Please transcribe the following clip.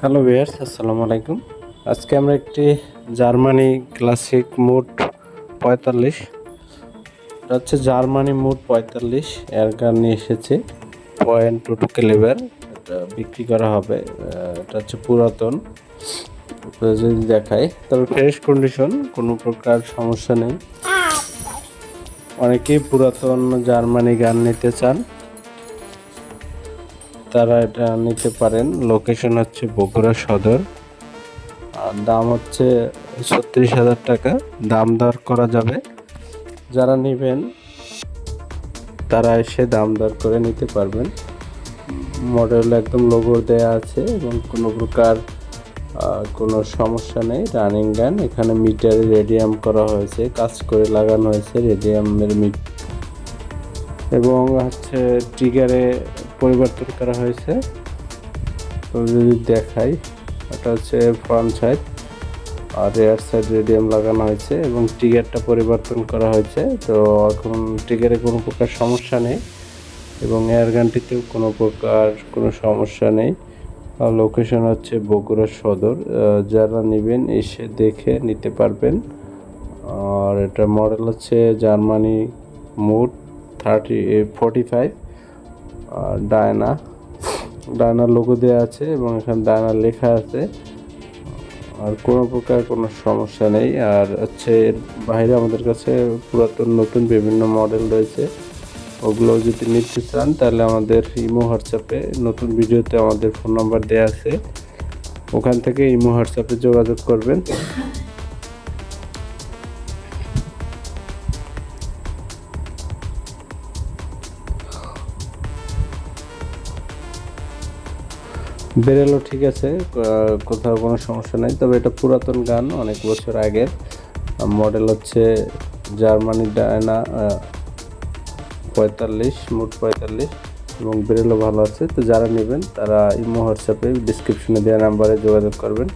Hello viewers আসসালামু আলাইকুম আজকে আমরা একটি জার্মানি ক্লাসিক মুড পঁয়তাল্লিশ। এটা হচ্ছে জার্মানি মুড পঁয়তাল্লিশ। এয়ার গান নিয়ে এসেছে। পয়েন্ট টু টু ক্যালিবার এটা বিক্রি করা হবে। এটা হচ্ছে পুরাতন। যদি দেখাই, তবে ফ্রেশ কন্ডিশন কোনো প্রকার সমস্যা নেই। অনেকেই পুরাতন জার্মানি গান নিতে চান। তারা এটা নিতে পারেন। লোকেশন হচ্ছে বগুড়া সদর। আর দাম হচ্ছে ছত্রিশ হাজার টাকা। দাম দর করা যাবে। যারা নেবেন, তারা এসে দাম দর করে নিতে পারবেন। মডেল একদম লোগো দেয়া আছে এবং কোনো প্রকার কোনো সমস্যা নেই। রানিং গান এখানে মিটারে রেডিয়াম করা হয়েছে, কাজ করে লাগানো হয়েছে রেডিয়ামের মিট এবং হচ্ছে ট্রিগারে পরিবর্তন করা হয়েছে। তো যদি দেখাই, এটা হচ্ছে ফ্রন্ট সাইড আর রেয়ার সাইড রেডিয়াম লাগানো হয়েছে এবং ট্রিগারটা পরিবর্তন করা হয়েছে। তো এখন ট্রিগারে কোনো প্রকার সমস্যা নেই এবং এয়ার গানটিতেও কোনো প্রকার কোনো সমস্যা নেই। আর লোকেশন হচ্ছে বগুড়া সদর। যারা নেবেন এসে দেখে নিতে পারবেন। আর এটা মডেল হচ্ছে Germany mod thirty forty five Diana. ডায়নার logo দেওয়া আছে এবং এখানে ডায়না লেখা আছে। আর কোনো প্রকার কোনো সমস্যা নেই। আর হচ্ছে এর বাইরে আমাদের কাছে পুরাতন নতুন বিভিন্ন মডেল রয়েছে। ওগুলো যদি নিতে চান, তাহলে আমাদের ইমো হোয়াটসঅ্যাপে নতুন ভিডিওতে আমাদের ফোন নাম্বার দেওয়া আছে। ওখান থেকে ইমো হোয়াটসঅ্যাপে যোগাযোগ করবেন। বেরেলো, ঠিক আছে কোথাও কোনো সমস্যা নেই। তবে এটা পুরাতন গান, অনেক বছর আগের। মডেল হচ্ছে জার্মানি ডায়না পঁয়তাল্লিশ, মোট পঁয়তাল্লিশ, এবং বেরেলো ভালো আছে। তো যারা নেবেন, তারা ইমো হোয়াটসঅ্যাপে ডিসক্রিপশনে দেওয়া নাম্বারে যোগাযোগ করবেন।